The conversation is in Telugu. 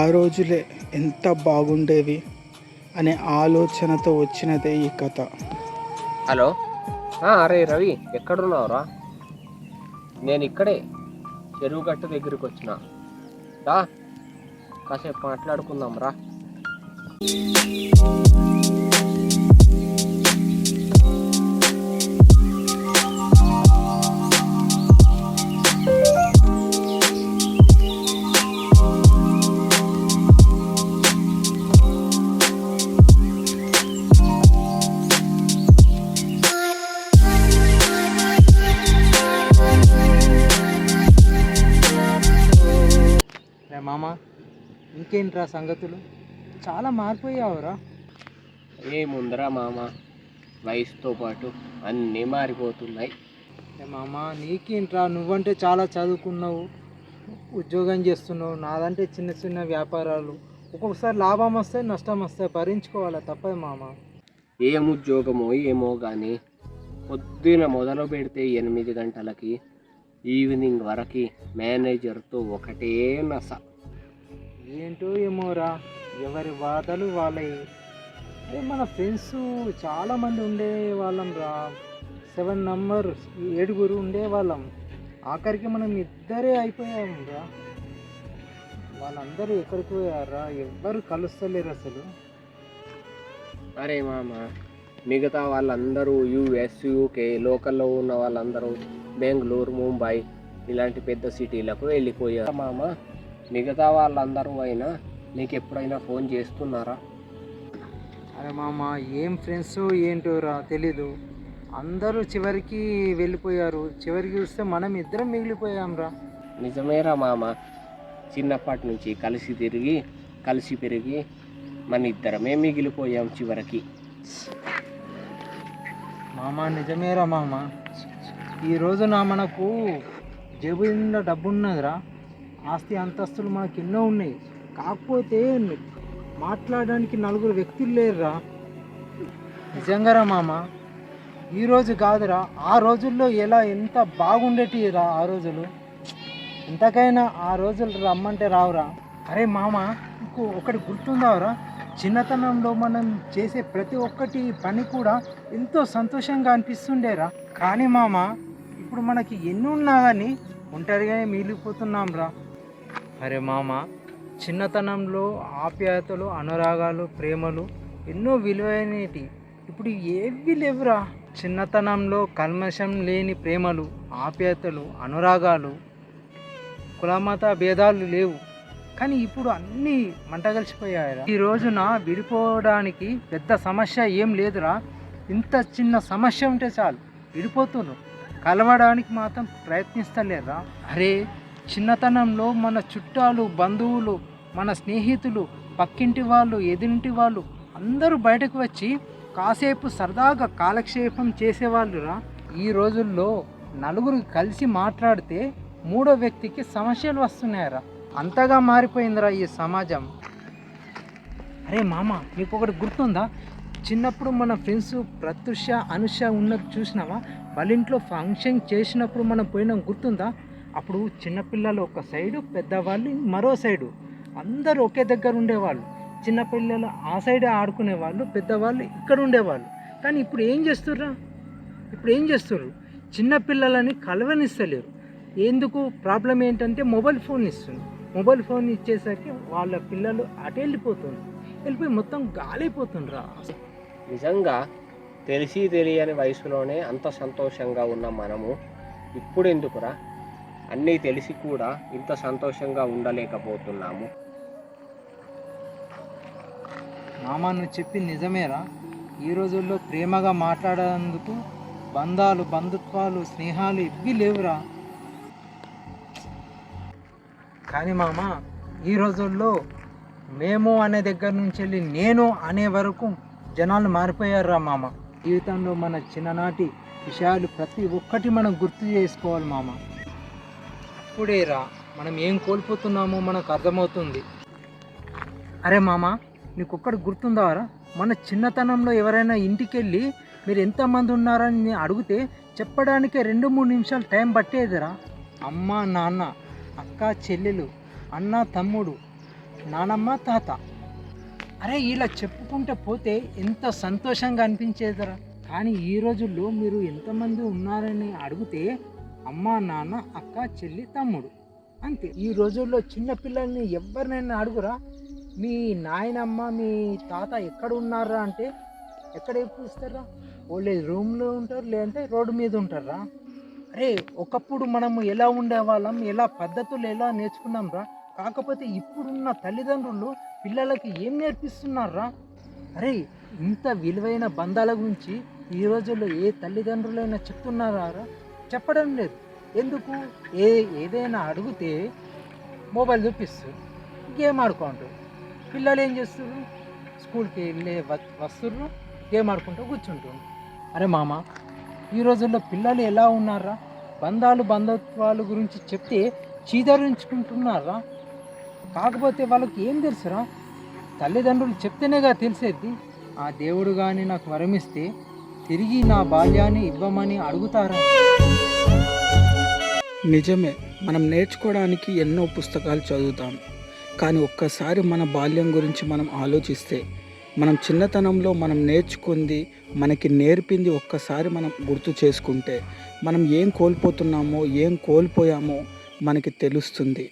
ఆ రోజులే ఎంత బాగుండేవి అనే ఆలోచనతో వచ్చినదే ఈ కథ. హలో? అరే రవి ఎక్కడున్నావురా? నేను ఇక్కడే చెరువు గట్ట దగ్గరికి వచ్చిన. రా కాసేపు మాట్లాడుకుందాం రా రే మామ ఇంకేంట్రా సంగతులు? చాలా మారిపోయావురా ఏముందిరా మామ వయసుతో పాటు అన్నీ మారిపోతున్నాయి. రే మామ నీకేంట్రా? నువ్వంటే చాలా చదువుకున్నావు ఉద్యోగం చేస్తున్నావు నాదంటే చిన్న చిన్న వ్యాపారాలు. ఒక్కొక్కసారి లాభం వస్తాయి నష్టం వస్తాయి భరించుకోవాలా తప్పదు మామ. ఏం ఉద్యోగమో ఏమో కానీ పొద్దున మొదలు పెడితే ఎనిమిది గంటలకి ఈవినింగ్ వరకు మేనేజర్తో ఒకటే నస. ఏంటో ఏమోరా ఎవరి బాధలు వాళ్ళవి అరే మన ఫ్రెండ్స్ చాలామంది ఉండే వాళ్ళం రా. సెవెన్ నంబర్ ఏడుగురు ఉండే వాళ్ళం ఆఖరికి మనం ఇద్దరే అయిపోయాం రా. వాళ్ళందరూ ఎక్కడికి పోయారా? ఎవ్వరు కలుస్తలేరు అసలు. అరే మామ మిగతా వాళ్ళందరూ యూఎస్ యూకే లోకల్లో ఉన్న వాళ్ళందరూ బెంగళూరు ముంబై ఇలాంటి పెద్ద సిటీలకు వెళ్ళిపోయారు. మామ మిగతా వాళ్ళందరూ అయినా నీకు ఎప్పుడైనా ఫోన్ చేస్తున్నారా? అరే మామ ఏం ఫ్రెండ్స్ ఏంటో రా తెలీదు. అందరూ చివరికి వెళ్ళిపోయారు. చివరికి చూస్తే మనం ఇద్దరం మిగిలిపోయాం రా. నిజమేరా మామ. చిన్నప్పటి నుంచి కలిసి తిరిగి కలిసి పెరిగి మన ఇద్దరమే మిగిలిపోయాం చివరికి. మామ నిజమేరా మామ? ఈ రోజున మనకు జేబు నిండా డబ్బు ఉన్నదిరా ఆస్తి అంతస్తులు మనకు ఎన్నో ఉన్నాయి. కాకపోతే మాట్లాడడానికి నలుగురు వ్యక్తులు లేరురా. నిజంగారా మామ? ఈరోజు కాదురా. ఆ రోజుల్లో ఎలా ఎంత బాగుండేటిరా ఆ రోజులు? ఎంతకైనా ఆ రోజులు రమ్మంటే రావురా. అరే మామ ఇంకో ఒకటి గుర్తుందావురా? చిన్నతనంలో మనం చేసే ప్రతి ఒక్కటి పని కూడా ఎంతో సంతోషంగా అనిపిస్తుండేరా. కానీ మామ ఇప్పుడు మనకి ఎన్ని ఉన్నా కానీ ఒంటరిగానే మిగిలిపోతున్నాం రా అరే మామ చిన్నతనంలో ఆప్యాయతలు అనురాగాలు ప్రేమలు ఎన్నో విలువైనవి. ఇప్పుడు ఏవి లేవురా. చిన్నతనంలో కల్మషం లేని ప్రేమలు ఆప్యాయతలు అనురాగాలు కులమత భేదాలు లేవు. కానీ ఇప్పుడు అన్నీ మంట కలిసిపోయాయిరా ఈ రోజున విడిపోవడానికి పెద్ద సమస్య ఏం లేదురా. ఇంత చిన్న సమస్య ఉంటే చాలు. విడిపోతును కలవడానికి మాత్రం ప్రయత్నిస్తలేరా అరే చిన్నతనంలో మన చుట్టాలు బంధువులు మన స్నేహితులు పక్కింటి వాళ్ళు ఎదురింటి వాళ్ళు అందరూ బయటకు వచ్చి కాసేపు సరదాగా కాలక్షేపం చేసేవాళ్ళురా. ఈ రోజుల్లో నలుగురు కలిసి మాట్లాడితే మూడో వ్యక్తికి సమస్యలు వస్తున్నాయరా. అంతగా మారిపోయిందిరా ఈ సమాజం. అరే మామ నీకు ఒకటి గుర్తుందా? చిన్నప్పుడు మన ఫ్రెండ్స్ ప్రత్యుష అనుష ఉన్నది చూసినావా? వాళ్ళ ఇంట్లో ఫంక్షన్ చేసినప్పుడు మనం పోయినాం గుర్తుందా? అప్పుడు చిన్నపిల్లలు ఒక సైడు పెద్దవాళ్ళు మరో సైడు. అందరూ ఒకే దగ్గర ఉండేవాళ్ళు. చిన్నపిల్లలు ఆ సైడ్ ఆడుకునేవాళ్ళు పెద్దవాళ్ళు ఇక్కడ ఉండేవాళ్ళు. కానీ ఇప్పుడు ఏం చేస్తుర్రా? ఇప్పుడు ఏం చేస్తుర్రు? చిన్నపిల్లలని కలవనిస్తలేరు. ఎందుకు? ప్రాబ్లం ఏంటంటే మొబైల్ ఫోన్ ఇస్తుంది. మొబైల్ ఫోన్ ఇచ్చేసరికి వాళ్ళ పిల్లలు అటు వెళ్ళిపోతుంది వెళ్ళిపోయి మొత్తం గాలైపోతుండ్రా. నిజంగా తెలిసి తెలియని వయసులోనే అంత సంతోషంగా ఉన్న మనము ఇప్పుడు ఎందుకురా? అన్నీ తెలిసి కూడా ఇంత సంతోషంగా ఉండలేకపోతున్నాము. మామ నువ్వు చెప్పింది నిజమేరా. ఈ రోజుల్లో ప్రేమగా మాట్లాడేందుకు బంధాలు బంధుత్వాలు స్నేహాలు ఇవి లేవురా. కానీ మామ ఈ రోజుల్లో మేము అనే దగ్గర నుంచి వెళ్ళి నేను అనే వరకు జనాలు మారిపోయారా మామ. జీవితంలో మన చిన్ననాటి విషయాలు ప్రతి ఒక్కటి మనం గుర్తు చేసుకోవాలి మామ. అప్పుడేరా మనం ఏం కోల్పోతున్నామో మనకు అర్థమవుతుంది. అరే మామ నీకు ఒక్కటి గుర్తుందారా మన చిన్నతనంలో ఎవరైనా ఇంటికి వెళ్ళి మీరు ఎంతమంది ఉన్నారని అడిగితే చెప్పడానికి రెండు మూడు నిమిషాలు టైం పట్టేదిరా. అమ్మ నాన్న అక్క చెల్లెలు అన్న తమ్ముడు నానమ్మ తాత. అరే ఇలా చెప్పుకుంటే పోతే ఎంత సంతోషంగా అనిపించేదిరా. కానీ ఈ రోజుల్లో మీరు ఎంతమంది ఉన్నారని అడిగితే అమ్మ నాన్న అక్క చెల్లి తమ్ముడు. అంతే. ఈ రోజుల్లో చిన్న పిల్లల్ని ఎవరినైనా అడుగురా. మీ నాయనమ్మ మీ తాత ఎక్కడ ఉన్నారా అంటే ఎక్కడ ఇస్తారా? ఓల్డేజ్ రూమ్లో ఉంటారు లేదంటే రోడ్డు మీద ఉంటారా? అరే ఒకప్పుడు మనము ఎలా ఉండేవాళ్ళం ఎలా పద్ధతులు ఎలా నేర్చుకున్నాం రా? కాకపోతే ఇప్పుడున్న తల్లిదండ్రులు పిల్లలకి ఏం నేర్పిస్తున్నారా అరే ఇంత విలువైన బంధాల గురించి ఈ రోజుల్లో ఏ తల్లిదండ్రులైనా చెప్తున్నారా రా? చెప్పడం లేదు. ఎందుకు? ఏ ఏదైనా అడిగితే మొబైల్ చూపిస్తారు గేమ్ ఆడుకుంటారు పిల్లలు ఏం చేస్తారు స్కూల్కి వెళ్ళే వస్తుర్రు గేమ్ ఆడుకుంటూ కూర్చుంటారు అరే మామ ఈ రోజుల్లో పిల్లలు ఎలా ఉన్నారా? బంధాలు బంధుత్వాల గురించి చెప్తే చీదరించుకుంటున్నారా? కాకపోతే వాళ్ళకి ఏం తెలుసురా? తల్లిదండ్రులు చెప్తేనేగా తెలిసేది. ఆ దేవుడు కానీ నాకు వరమిస్తే తిరిగి నా బాల్యాన్ని ఇవ్వమని అడుగుతారా? నిజమే మనం నేర్చుకోవడానికి ఎన్నో పుస్తకాలు చదువుతాం. కానీ ఒక్కసారి మన బాల్యం గురించి మనం ఆలోచిస్తే మనం చిన్నతనంలో మనం నేర్చుకుంది మనకి నేర్పింది ఒక్కసారి మనం గుర్తు చేసుకుంటే మనం ఏం కోల్పోతున్నామో ఏం కోల్పోయామో మనకి తెలుస్తుంది.